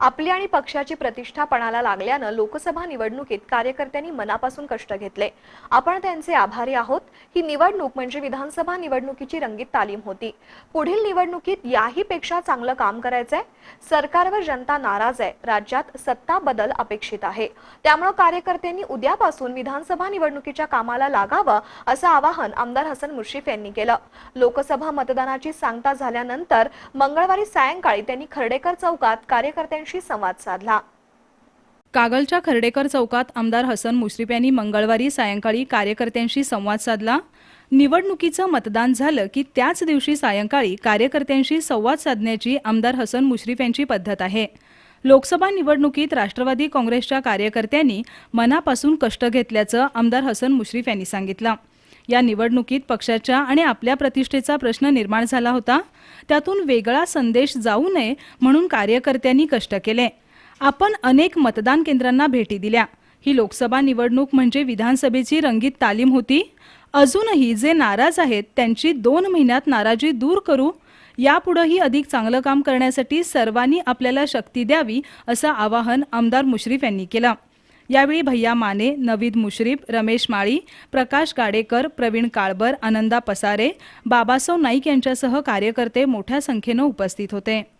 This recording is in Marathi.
आपली आणि पक्षाची प्रतिष्ठा पणाला लागल्यानं लोकसभा निवडणुकीत कार्यकर्त्यांनी मनापासून कष्ट घेतले. आपण त्यांचे आभारी आहोत. ही निवडणूक म्हणजे विधानसभा निवडणुकीची रंगीत तालीम होती. पुढील निवडणुकीत याही पेक्षा चांगलं काम करायचंय. सरकारवर जनता नाराज आहे. राज्यात सत्ता बदल अपेक्षित आहे. त्यामुळे कार्यकर्त्यांनी उद्यापासून विधानसभा निवडणुकीच्या कामाला लागावं असं आवाहन आमदार हसन मुश्रीफ यांनी केलं. लोकसभा मतदानाची सांगता झाल्यानंतर मंगळवारी सायंकाळी त्यांनी खर्डेकर चौकात कार्यकर्त्यांशी संवाद साधला. कागलच्या खर्डेकर चौकात आमदार हसन मुश्रीफ यांनी मंगळवारी सायंकाळी कार्यकर्त्यांशी संवाद साधला. निवडणुकीचं मतदान झालं की त्याच दिवशी सायंकाळी कार्यकर्त्यांशी संवाद साधण्याची आमदार हसन मुश्रीफ यांची पद्धत आहे. लोकसभा निवडणुकीत राष्ट्रवादी काँग्रेसच्या कार्यकर्त्यांनी मनापासून कष्ट घेतल्याचं आमदार हसन मुश्रीफ यांनी सांगितलं. या निवडणुकीत पक्षाच्या आणि आपल्या प्रतिष्ठेचा प्रश्न निर्माण झाला होता. त्यातून वेगळा संदेश जाऊ नये म्हणून कार्यकर्त्यांनी कष्ट केले. आपण अनेक मतदान केंद्रांना भेटी दिल्या. ही लोकसभा निवडणूक म्हणजे विधानसभेची रंगीत तालीम होती. अजूनही जे नाराज आहेत त्यांची दोन महिन्यात नाराजी दूर करू. यापुढेही अधिक चांगलं काम करण्यासाठी सर्वांनी आपल्याला शक्ती द्यावी असं आवाहन आमदार मुश्रीफ यांनी केलं. यावेळी भैया माने नवीद मुश्रीफ रमेश माळी प्रकाश गाडेकर प्रवीण काळबर आनंदा पसारे बाबासाव नाईक यांच्यासह कार्यकर्ते मोठ्या संख्येनं उपस्थित होते.